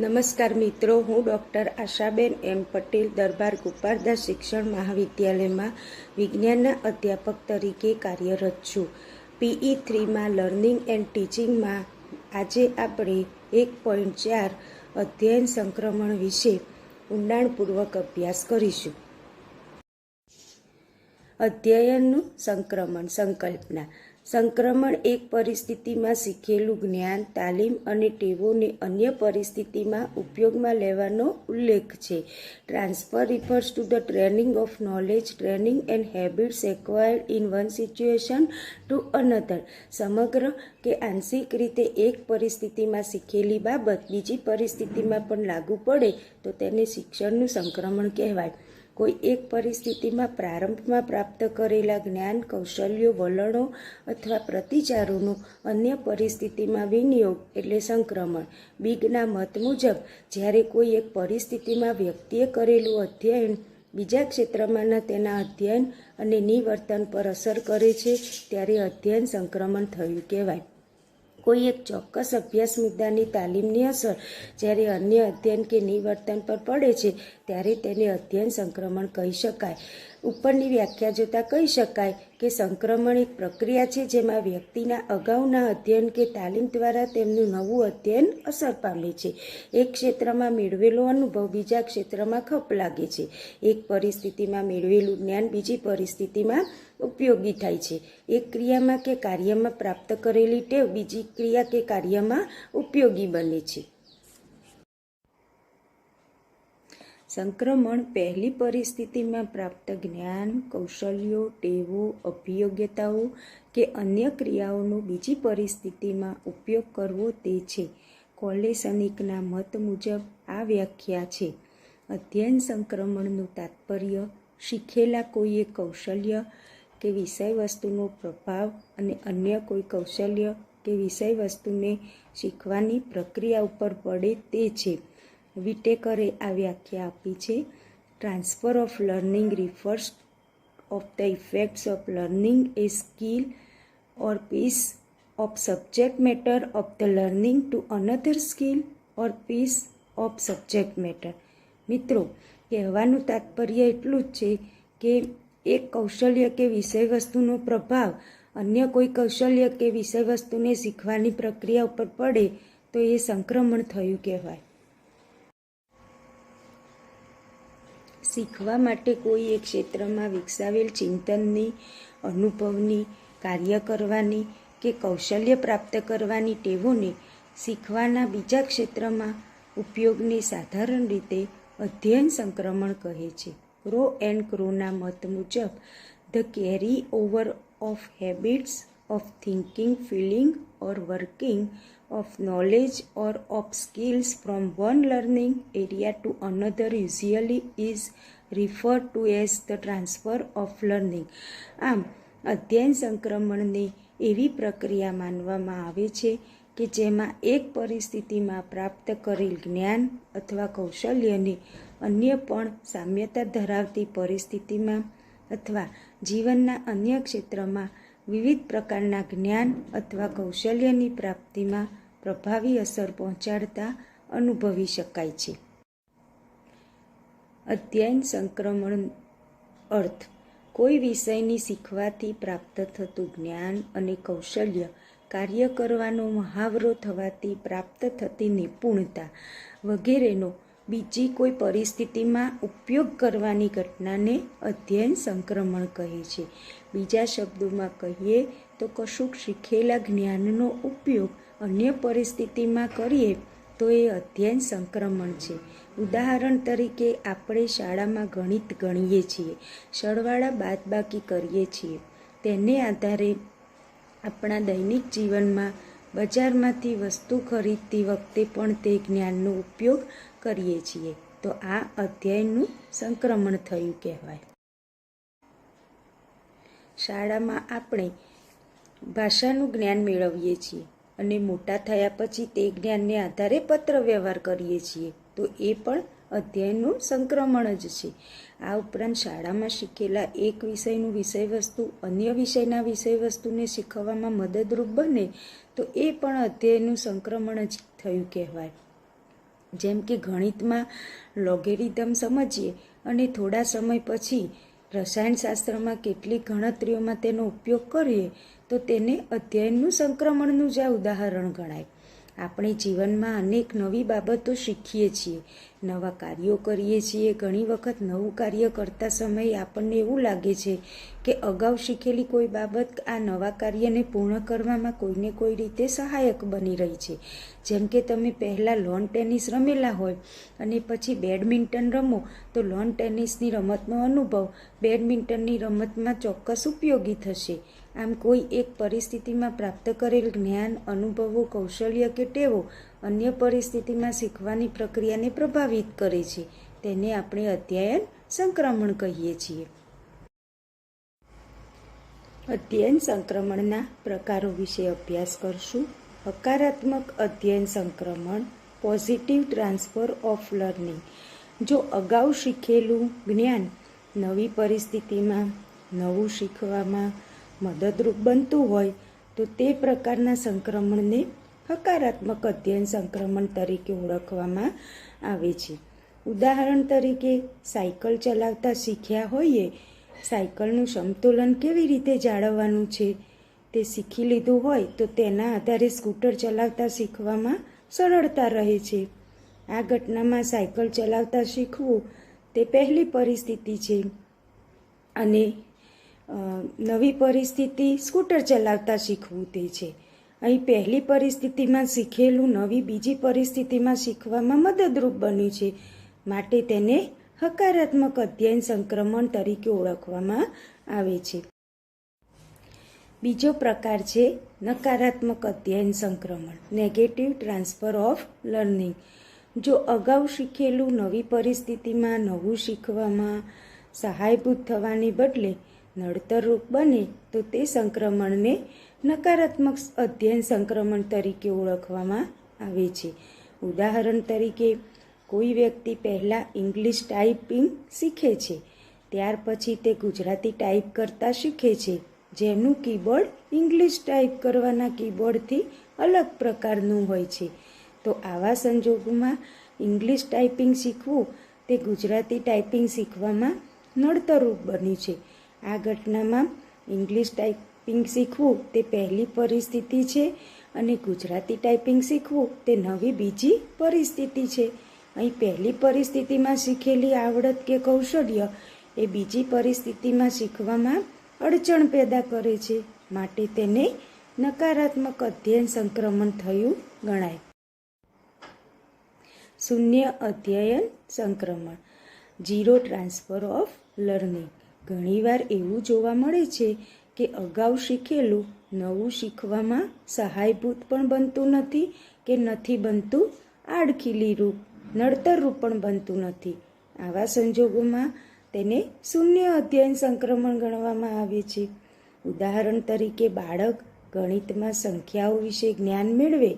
નમસ્કાર મિત્રો, હું ડૉક્ટર આશાબેન એમ પટેલ દરબાર ગોપાલદાસ શિક્ષણ મહાવિદ્યાલયમાં વિજ્ઞાનના અધ્યાપક તરીકે કાર્યરત છું. પીઈ થ્રીમાં લર્નિંગ એન્ડ ટીચિંગમાં આજે આપણે એક પોઈન્ટ ચાર અધ્યયન સંક્રમણ વિશે ઊંડાણપૂર્વક અભ્યાસ કરીશું. અધ્યયનનું સંક્રમણ સંકલ્પના. સંક્રમણ એક પરિસ્થિતિમાં શીખેલું જ્ઞાન, તાલીમ અને ટેવોને અન્ય પરિસ્થિતિમાં ઉપયોગમાં લેવાનો ઉલ્લેખ છે. Transfer refers to the training of knowledge training and habits acquired in one situation to another સમગ્ર કે આંશિક રીતે એક પરિસ્થિતિમાં શીખેલી બાબત બીજી પરિસ્થિતિમાં પણ લાગુ પડે, તો તેને શિક્ષણનું સંક્રમણ કહેવાય. કોઈ એક પરિસ્થિતિમાં પ્રારંભમાં પ્રાપ્ત કરેલા જ્ઞાન, કૌશલ્યો, વલણો અથવા પ્રતિચારોનું અન્ય પરિસ્થિતિમાં વિનિયોગ એટલે સંક્રમણ. બીગના મત મુજબ, જ્યારે કોઈ એક પરિસ્થિતિમાં વ્યક્તિએ કરેલું અધ્યયન બીજા ક્ષેત્રમાંના તેના અધ્યયન અને નિવર્તન પર અસર કરે છે, ત્યારે અધ્યયન સંક્રમણ થયું કહેવાય. કોઈ એક ચોક્કસ અભ્યાસ મુદ્દાની તાલીમની અસર જ્યારે અન્ય અધ્યયન કે નિવર્તન પર પડે છે, ત્યારે તેને અધ્યયન સંક્રમણ કહી શકાય. ઉપરની વ્યાખ્યા જોતાં કહી શકાય કે સંક્રમણ એક પ્રક્રિયા છે જેમાં વ્યક્તિના અગાઉના અધ્યયન કે તાલીમ દ્વારા તેમનું નવું અધ્યયન અસર પામે છે. એક ક્ષેત્રમાં મેળવેલો અનુભવ બીજા ક્ષેત્રમાં ખપ લાગે છે. એક પરિસ્થિતિમાં મેળવેલું જ્ઞાન બીજી પરિસ્થિતિમાં ઉપયોગી થાય છે. એક ક્રિયામાં કે કાર્યમાં પ્રાપ્ત કરેલી ટેવ બીજી ક્રિયા કે કાર્યમાં ઉપયોગી બને છે. સંક્રમણ પહેલી પરિસ્થિતિમાં પ્રાપ્ત જ્ઞાન, કૌશલ્યો, ટેવો, અભિયોગ્યતાઓ કે અન્ય ક્રિયાઓનો બીજી પરિસ્થિતિમાં ઉપયોગ કરવો તે છે. કોલેસનિકના મત મુજબ આ વ્યાખ્યા છે. અધ્યયન સંક્રમણનું તાત્પર્ય, શીખેલા કોઈએ કૌશલ્ય કે વિષય વસ્તુનો પ્રભાવ અને અન્ય કોઈ કૌશલ્ય કે વિષય વસ્તુને શીખવાની પ્રક્રિયા ઉપર પડે તે છે. વિટેકરે આ વ્યાખ્યા આપી છે. Transfer of learning refers of the effects of learning a skill or piece of subject matter of the learning to another skill or piece of subject matter મિત્રો, કહેવાનું તાત્પર્ય એટલું જ છે કે એક કૌશલ્ય કે વિષય વસ્તુનો પ્રભાવ અન્ય કોઈ કૌશલ્ય કે વિષય વસ્તુને શીખવાની પ્રક્રિયા ઉપર પડે તો એ સંક્રમણ થયું કહેવાય. શીખવા માટે કોઈ એક ક્ષેત્રમાં વિકસાવેલ ચિંતનની, અનુભવની, કાર્ય કરવાની કે કૌશલ્ય પ્રાપ્ત કરવાની ટેવોને શીખવાના બીજા ક્ષેત્રમાં ઉપયોગને સાધારણ રીતે અધ્યયન સંક્રમણ કહે છે. ક્રો એન્ડ ક્રોના મત મુજબ, the carry over of habits of thinking, feeling or working of knowledge or of skills from one learning area to another usually is referred to as the transfer of learning આમ અધ્યયન સંક્રમણને એવી પ્રક્રિયા માનવામાં આવે છે કે જેમાં એક પરિસ્થિતિમાં પ્રાપ્ત કરેલ જ્ઞાન અથવા કૌશલ્યને અન્ય પણ સામ્યતા ધરાવતી પરિસ્થિતિમાં અથવા જીવનના અન્ય ક્ષેત્રમાં વિવિધ પ્રકારના જ્ઞાન અથવા કૌશલ્યની પ્રાપ્તિમાં પ્રભાવી અસર પહોંચાડતા અનુભવી શકાય છે. અધ્યયન સંક્રમણ અર્થ, કોઈ વિષયની શીખવાથી પ્રાપ્ત થતું જ્ઞાન અને કૌશલ્ય કાર્ય કરવાનો મહાવરો થવાથી પ્રાપ્ત થતી નિપુણતા વગેરેનો બીજી કોઈ પરિસ્થિતિમાં ઉપયોગ કરવાની ઘટનાને અધ્યયન સંક્રમણ કહે છે. બીજા શબ્દોમાં કહીએ તો કશુંક શીખેલા જ્ઞાનનો ઉપયોગ અન્ય પરિસ્થિતિમાં કરીએ તો એ અધ્યયન સંક્રમણ છે. ઉદાહરણ તરીકે, આપણે શાળામાં ગણિત ગણીએ છીએ, સરવાળા બાદબાકી કરીએ છીએ. તેને આધારે આપણા દૈનિક જીવનમાં બજારમાંથી વસ્તુ ખરીદતી વખતે પણ તે જ્ઞાનનો ઉપયોગ કરીએ છીએ. તો આ અધ્યયનનું સંક્રમણ થયું કહેવાય. શાળામાં આપણે ભાષાનું જ્ઞાન મેળવીએ છીએ અને મોટા થયા પછી તે જ્ઞાનને આધારે પત્ર વ્યવહાર કરીએ છીએ. તો એ પણ અધ્યયનનું સંક્રમણ જ છે. આ ઉપરાંત શાળામાં શીખેલા એક વિષયનું વિષય વસ્તુ અન્ય વિષયના વિષય વસ્તુને શીખવવામાં મદદરૂપ બને તો એ પણ અધ્યયનનું સંક્રમણ જ થયું કહેવાય. જેમ કે ગણિતમાં લોગેરિધમ સમજીએ અને થોડા સમય પછી રસાયણશાસ્ત્રમાં કેટલીક ગણતરીઓમાં તેનો ઉપયોગ કરીએ, તો તેને અધ્યયનનું સંક્રમણનું જ આ ઉદાહરણ ગણાય. આપણે જીવનમાં અનેક નવી બાબતો શીખીએ છીએ. નવા કાર્યો કરીએ છીએ. ઘણી વખત નવું કાર્ય કરતા સમયે આપણને એવું લાગે છે કે અગાઉ શીખેલી કોઈ બાબત આ નવા કાર્યને પૂર્ણ કરવામાં કોઈને કોઈ રીતે સહાયક બની રહી છે. જેમ કે તમે પહેલાં લોન ટેનિસ રમેલા હોય અને પછી બેડમિન્ટન રમો, તો લોન ટેનિસની રમતનો અનુભવ બેડમિન્ટનની રમતમાં ચોક્કસ ઉપયોગી થશે. આમ કોઈ એક પરિસ્થિતિમાં પ્રાપ્ત કરેલ જ્ઞાન, અનુભવો, કૌશલ્ય કે ટેવો અન્ય પરિસ્થિતિમાં શીખવાની પ્રક્રિયાને પ્રભાવિત કરે છે. તેને આપણે અધ્યયન સંક્રમણ કહીએ છીએ. અધ્યયન સંક્રમણના પ્રકારો વિશે અભ્યાસ કરશું. હકારાત્મક અધ્યયન સંક્રમણ પોઝિટિવ ટ્રાન્સફર ઓફ લર્નિંગ જો અગાઉ શીખેલું જ્ઞાન નવી પરિસ્થિતિમાં, નવું શીખવામાં મદદરૂપ બનતું હોય, તો તે પ્રકારના સંક્રમણને હકારાત્મક અધ્યયન સંક્રમણ તરીકે ઓળખવામાં આવે છે. ઉદાહરણ તરીકે, સાયકલ ચલાવતા શીખ્યા હોઈએ, સાયકલનું સમતોલન કેવી રીતે જાળવવાનું છે, તે શીખી લીધું હોય, તો તેના આધારે સ્કૂટર ચલાવતા શીખવામાં સરળતા રહે છે. આ ઘટનામાં સાયકલ ચલાવતા શીખવું તે પહેલી પરિસ્થિતિ છે. અને નવી પરિસ્થિતિ સ્કૂટર ચલાવતા શીખવું તે છે. અહીં પહેલી પરિસ્થિતિમાં શીખેલું નવી બીજી પરિસ્થિતિમાં શીખવામાં મદદરૂપ બન્યું છે. માટે તેને હકારાત્મક અધ્યયન સંક્રમણ તરીકે ઓળખવામાં આવે છે. બીજો પ્રકાર છે નકારાત્મક અધ્યયન સંક્રમણ નેગેટિવ ટ્રાન્સફર ઓફ લર્નિંગ જો અગાઉ શીખેલું નવી પરિસ્થિતિમાં નવું શીખવામાં સહાયભૂત થવાને બદલે નડતરરૂપ બને તો તે સંક્રમણને નકારાત્મક અધ્યયન સંક્રમણ તરીકે ઓળખવામાં આવે છે. ઉદાહરણ તરીકે, કોઈ વ્યક્તિ પહેલાં ઇંગ્લિશ ટાઈપિંગ શીખે છે, ત્યાર પછી તે ગુજરાતી ટાઈપ કરતાં શીખે છે, જેનું કીબોર્ડ ઇંગ્લિશ ટાઈપ કરવાના કીબોર્ડથી અલગ પ્રકારનું હોય છે. તો આવા સંજોગોમાં ઇંગ્લિશ ટાઈપિંગ શીખવું તે ગુજરાતી ટાઈપિંગ શીખવામાં નડતરરૂપ બન્યું છે. આ ઘટનામાં ઇંગ્લિશ ટાઈપિંગ શીખવું તે પહેલી પરિસ્થિતિ છે અને ગુજરાતી ટાઈપિંગ શીખવું તે નવી બીજી પરિસ્થિતિ છે. અહીં પહેલી પરિસ્થિતિમાં શીખેલી આવડત કે કૌશલ્ય એ બીજી પરિસ્થિતિમાં શીખવામાં અડચણ પેદા કરે છે. માટે તેને નકારાત્મક અધ્યયન સંક્રમણ થયું ગણાય. શૂન્ય અધ્યયન સંક્રમણ. ઝીરો ટ્રાન્સફર ઓફ લર્નિંગ ઘણીવાર એવું જોવા મળે છે કે અગાઉ શીખેલું નવું શીખવામાં સહાયભૂત પણ બનતું નથી કે નથી બનતું આડખીલી રૂપ નડતર રૂપ પણ બનતું નથી. આવા સંજોગોમાં તેને શૂન્ય અધ્યયન સંક્રમણ ગણવામાં આવે છે. ઉદાહરણ તરીકે બાળક ગણિતમાં સંખ્યાઓ વિશે જ્ઞાન મેળવે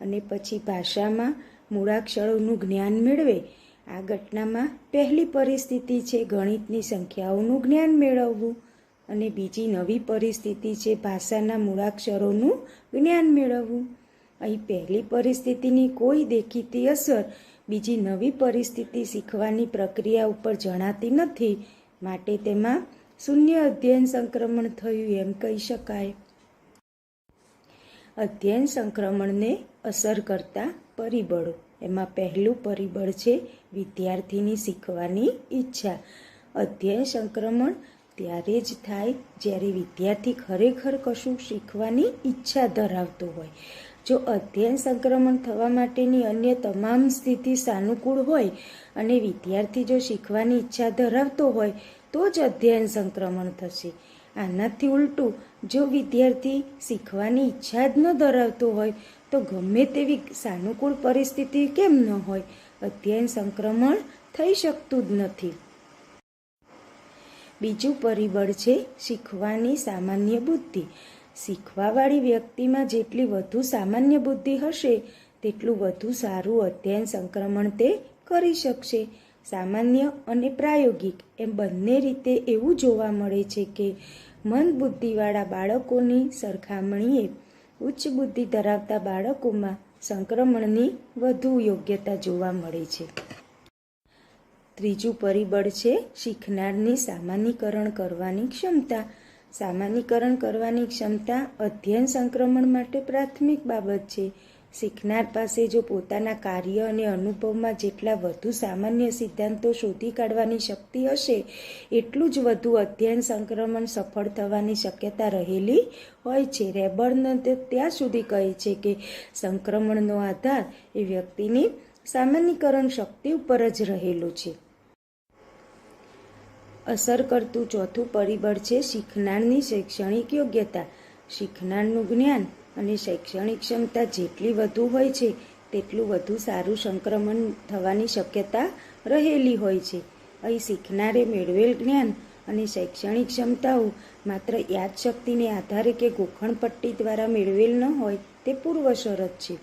અને પછી ભાષામાં મૂળાક્ષરોનું જ્ઞાન મેળવે આ ઘટનામાં પહેલી પરિસ્થિતિ છે ગણિતની સંખ્યાઓનું જ્ઞાન મેળવવું અને બીજી નવી પરિસ્થિતિ છે ભાષાના મૂળાક્ષરોનું જ્ઞાન મેળવવું. અહીં પહેલી પરિસ્થિતિની કોઈ દેખીતી અસર બીજી નવી પરિસ્થિતિ શીખવાની પ્રક્રિયા ઉપર જણાતી નથી. માટે તેમાં શૂન્ય અધ્યયન સંક્રમણ થયું એમ કહી શકાય. અધ્યયન સંક્રમણને અસર કરતા પરિબળો. એમાં પહેલું પરિબળ છે વિદ્યાર્થીની શીખવાની ઈચ્છા. અધ્યયન સંક્રમણ ત્યારે જ થાય જ્યારે વિદ્યાર્થી ખરેખર કશું શીખવાની ઈચ્છા ધરાવતો હોય. જો અધ્યયન સંક્રમણ થવા માટેની અન્ય તમામ સ્થિતિ સાનુકૂળ હોય અને વિદ્યાર્થી જો શીખવાની ઈચ્છા ધરાવતો હોય, તો જ અધ્યયન સંક્રમણ થશે. આનાથી ઉલટું, જો વિદ્યાર્થી શીખવાની ઈચ્છા જ ન ધરાવતો હોય તો ગમે તેવી સાનુકૂળ પરિસ્થિતિ કેમ ન હોય અધ્યયન સંક્રમણ થઈ શકતું જ નથી. બીજું પરિબળ છે શીખવાની સામાન્ય બુદ્ધિ. શીખવાવાળી વ્યક્તિમાં જેટલી વધુ સામાન્ય બુદ્ધિ હશે, તેટલું વધુ સારું અધ્યયન સંક્રમણ તે કરી શકશે. સામાન્ય અને પ્રાયોગિક એમ બંને રીતે એવું જોવા મળે છે કે મંદ બુદ્ધિવાળા બાળકોની સરખામણીએ ઉચ્ચ બુદ્ધિ ધરાવતા બાળકોમાં સંક્રમણની વધુ યોગ્યતા જોવા મળે છે. ત્રીજું પરિબળ છે શીખનારની સામાન્યકરણ કરવાની ક્ષમતા. સામાન્યકરણ કરવાની ક્ષમતા અધ્યયન સંક્રમણ માટે પ્રાથમિક બાબત છે. શીખનાર પાસે જો પોતાના કાર્ય અને અનુભવમાં જેટલા વધુ સામાન્ય સિદ્ધાંતો શોધી કાઢવાની શક્તિ હશે, એટલું જ વધુ અધ્યયન સંક્રમણ સફળ થવાની શક્યતા રહેલી હોય છે. રેબર્ન ત્યાં સુધી કહે છે કે સંક્રમણનો આધાર એ વ્યક્તિની સામાન્યકરણ શક્તિ ઉપર જ રહેલો છે. અસર કરતું ચોથું પરિબળ છે શીખનારની શૈક્ષણિક યોગ્યતા. શીખનારનું જ્ઞાન અને શૈક્ષણિક ક્ષમતા જેટલી વધુ હોય છે, તેટલું વધુ સારું સંક્રમણ થવાની શક્યતા રહેલી હોય છે. અહીં શીખનારે મેળવેલ જ્ઞાન અને શૈક્ષણિક ક્ષમતાઓ માત્ર યાદશક્તિને આધારે કે ગોખણપટ્ટી દ્વારા મેળવેલ ન હોય, તે પૂર્વ શરત છે.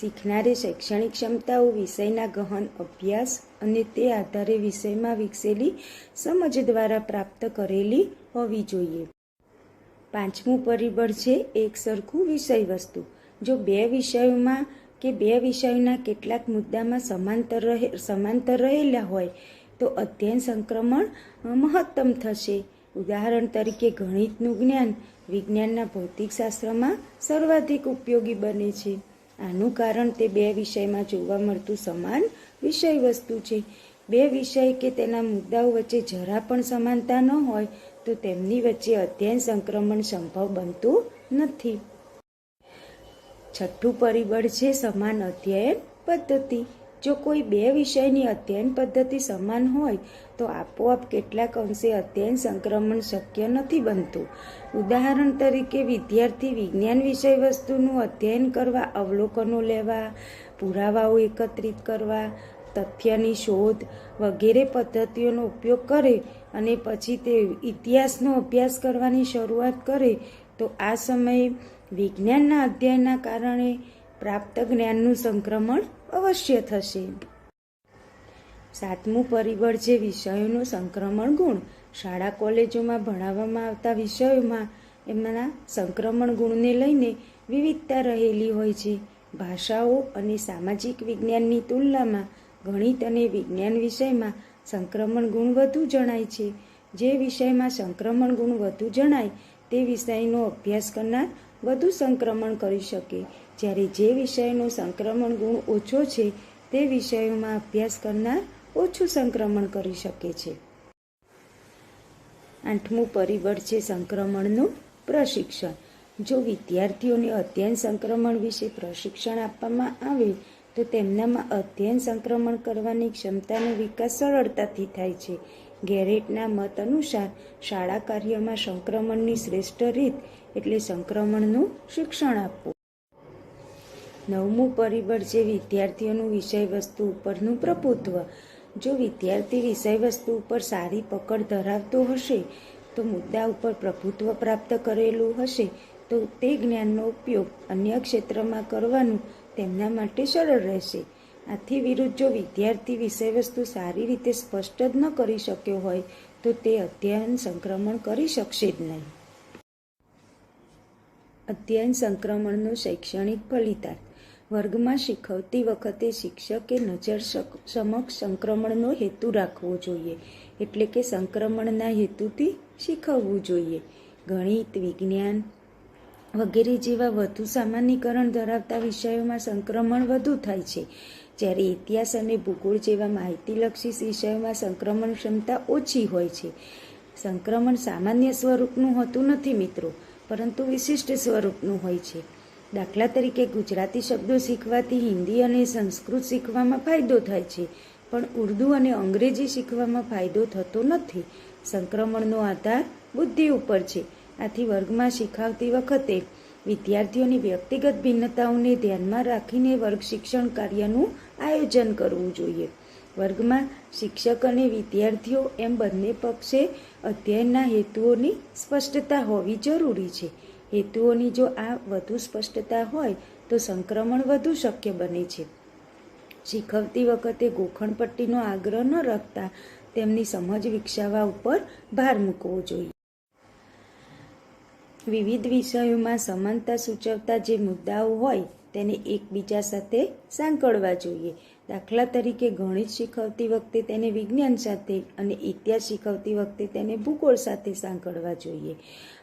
શીખનારે શૈક્ષણિક ક્ષમતાઓ વિષયના ગહન અભ્યાસ અને તે આધારે વિષયમાં વિકસેલી સમજ દ્વારા પ્રાપ્ત કરેલી હોવી જોઈએ. પાંચમું પરિબળ છે એક સરખું વિષય વસ્તુ. જો બે વિષયોમાં કે બે વિષયોના કેટલાક મુદ્દામાં સમાંતર રહે, સમાંતર રહેલા હોય, તો અધ્યયન સંક્રમણ મહત્તમ થશે. ઉદાહરણ તરીકે ગણિતનું જ્ઞાન વિજ્ઞાનના ભૌતિકશાસ્ત્રમાં સર્વાધિક ઉપયોગી બને છે. આનું કારણ તે બે વિષયમાં જોવા મળતું સમાન વિષય વસ્તુ છે. બે વિષય કે તેના મુદ્દાઓ વચ્ચે જરા પણ સમાનતા ન હોય તો તેમની વચ્ચે અધ્યયન સંક્રમણ સંભવ બનતું નથી. છઠ્ઠું પરિબળ છે સમાન અધ્યયન પદ્ધતિ. જો કોઈ બે વિષયની અધ્યયન પદ્ધતિ સમાન હોય, તો આપોઆપ કેટલાક અંશે અધ્યયન સંક્રમણ શક્ય નથી બનતું. ઉદાહરણ તરીકે, વિદ્યાર્થી વિજ્ઞાન વિષય વસ્તુનું અધ્યયન કરવા, અવલોકનો લેવા, પુરાવાઓ એકત્રિત કરવા, તથ્યની શોધ વગેરે પદ્ધતિઓનો ઉપયોગ કરે અને પછી તે ઇતિહાસનો અભ્યાસ કરવાની શરૂઆત કરે તો આ સમયે વિજ્ઞાનના અધ્યયનના કારણે પ્રાપ્ત જ્ઞાનનું સંક્રમણ અવશ્ય થશે. સાતમું પરિબળ છે વિષયોનું સંક્રમણ ગુણ. શાળા કોલેજોમાં ભણાવવામાં આવતા વિષયોમાં એમના સંક્રમણ ગુણને લઈને વિવિધતા રહેલી હોય છે. ભાષાઓ અને સામાજિક વિજ્ઞાનની તુલનામાં ગણિત અને વિજ્ઞાન વિષયમાં સંક્રમણ ગુણ વધુ જણાય છે. જે વિષયમાં સંક્રમણ ગુણ વધુ જણાય, તે વિષયનો અભ્યાસ કરનાર વધુ સંક્રમણ કરી શકે. જ્યારે જે વિષયનો સંક્રમણ ગુણ ઓછો છે, તે વિષયોમાં અભ્યાસ કરનાર ઓછું સંક્રમણ કરી શકે છે. આઠમું પરિબળ છે સંક્રમણનું પ્રશિક્ષણ. જો વિદ્યાર્થીઓને અધ્યયન સંક્રમણ વિશે પ્રશિક્ષણ આપવામાં આવે તો તેમનામાં અધ્યયન સંક્રમણ કરવાની ક્ષમતાનો વિકાસ સરળતાથી થાય છે. ગેરેટના મત અનુસાર, શાળા કાર્યમાં સંક્રમણની શ્રેષ્ઠ રીત એટલે સંક્રમણનું શિક્ષણ આપવું. નવમું પરિબળ છે વિદ્યાર્થીઓનું વિષય વસ્તુ ઉપરનું પ્રભુત્વ. જો વિદ્યાર્થી વિષય વસ્તુ ઉપર સારી પકડ ધરાવતો હશે, તો મુદ્દા ઉપર પ્રભુત્વ પ્રાપ્ત કરેલું હશે, તો તે જ્ઞાનનો ઉપયોગ અન્ય ક્ષેત્રમાં કરવાનું તેમના માટે સરળ રહેશે. આથી વિરુદ્ધ જો વિદ્યાર્થી વિષય વસ્તુ સારી રીતે સ્પષ્ટ જ ન કરી શક્યો હોય, તો તે અધ્યયન સંક્રમણ કરી શકશે જ નહીં. અધ્યયન સંક્રમણનો શૈક્ષણિક ફલિતાર્થ. વર્ગમાં શીખવતી વખતે શિક્ષકે નજર સમક્ષ સંક્રમણનો હેતુ રાખવો જોઈએ, એટલે કે સંક્રમણના હેતુથી શીખવવું જોઈએ. ગણિત, વિજ્ઞાન વગેરે જેવા વધુ સામાન્યકરણ ધરાવતા વિષયોમાં સંક્રમણ વધુ થાય છે. જ્યારે ઇતિહાસ અને ભૂગોળ જેવા માહિતીલક્ષી વિષયોમાં સંક્રમણ ક્ષમતા ઓછી હોય છે. સંક્રમણ સામાન્ય સ્વરૂપનું હોતું નથી મિત્રો, પરંતુ વિશિષ્ટ સ્વરૂપનું હોય છે. દાખલા તરીકે ગુજરાતી શબ્દો શીખવાથી હિન્દી અને સંસ્કૃત શીખવામાં ફાયદો થાય છે, પણ ઉર્દૂ અને અંગ્રેજી શીખવામાં ફાયદો થતો નથી. સંક્રમણનો આધાર બુદ્ધિ ઉપર છે. આથી વર્ગમાં શીખવતી વખતે વિદ્યાર્થીઓની વ્યક્તિગત ભિન્નતાઓને ધ્યાનમાં રાખીને વર્ગ શિક્ષણ કાર્યનું આયોજન કરવું જોઈએ. વર્ગમાં શિક્ષક અને વિદ્યાર્થીઓ એમ બંને પક્ષે અધ્યયનના હેતુઓની સ્પષ્ટતા હોવી જરૂરી છે. હેતુઓની જો આ વધુ સ્પષ્ટતા હોય, તો સંક્રમણ વધુ શક્ય બને છે. શીખવતી વખતે ગોખણપટ્ટીનો આગ્રહ ન રાખતા તેમની સમજ વિકસાવવા ઉપર ભાર મૂકવો જોઈએ. વિવિધ વિષયોમાં સમાનતા સૂચવતા જે મુદ્દાઓ હોય, તેને એકબીજા સાથે સાંકળવા જોઈએ. દાખલા તરીકે ગણિત શીખવતી વખતે તેને વિજ્ઞાન સાથે અને ઇતિહાસ શીખવતી વખતે તેને ભૂગોળ સાથે સાંકળવા જોઈએ.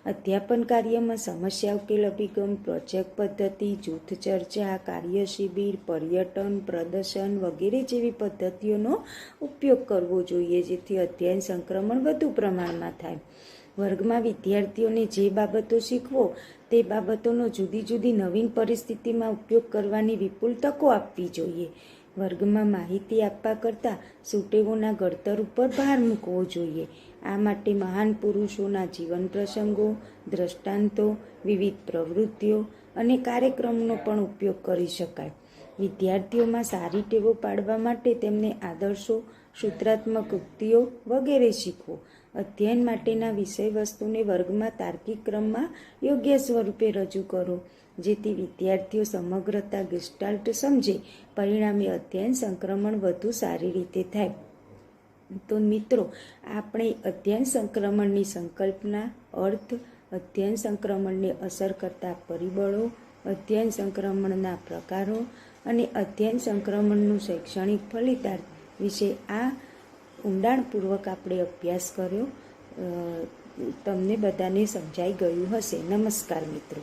અધ્યાપન કાર્યમાં સમસ્યા ઉકેલ અભિગમ, પ્રોજેક્ટ પદ્ધતિ, જૂથ ચર્ચા, કાર્ય શિબિર, પર્યટન, પ્રદર્શન વગેરે જેવી પદ્ધતિઓનો ઉપયોગ કરવો જોઈએ, જેથી અધ્યયન સંક્રમણ વધુ પ્રમાણમાં થાય. વર્ગમાં વિદ્યાર્થીઓને જે બાબતો શીખવો, તે બાબતોનો જુદી જુદી નવીન પરિસ્થિતિમાં ઉપયોગ કરવાની વિપુલ તકો આપવી જોઈએ. વર્ગમાં માહિતી આપવા કરતાં સુટેવોના ઘડતર ઉપર ભાર મૂકવો જોઈએ. આ માટે મહાન પુરુષોના જીવન પ્રસંગો, દ્રષ્ટાંતો, વિવિધ પ્રવૃત્તિઓ અને કાર્યક્રમનો પણ ઉપયોગ કરી શકાય. વિદ્યાર્થીઓમાં સારી ટેવો પાડવા માટે તેમને આદર્શો, સૂત્રાત્મક ઉક્તિઓ વગેરે શીખવો. અધ્યયન માટેના વિષય વસ્તુને વર્ગમાં તાર્કિક ક્રમમાં યોગ્ય સ્વરૂપે રજૂ કરો, જેથી વિદ્યાર્થીઓ સમગ્રતા ગેસ્ટાલ્ટ સમજે, પરિણામે અધ્યયન સંક્રમણ વધુ સારી રીતે થાય. તો મિત્રો, આપણે અધ્યયન સંક્રમણની સંકલ્પના, અર્થ, અધ્યયન સંક્રમણને અસર કરતા પરિબળો, અધ્યયન સંક્રમણના પ્રકારો અને અધ્યયન સંક્રમણનું શૈક્ષણિક ફલિતાર્થ વિશે આ ઊંડાણપૂર્વક આપણે અભ્યાસ કર્યો. તમને બધાને સમજાઈ ગયું હશે. નમસ્કાર મિત્રો.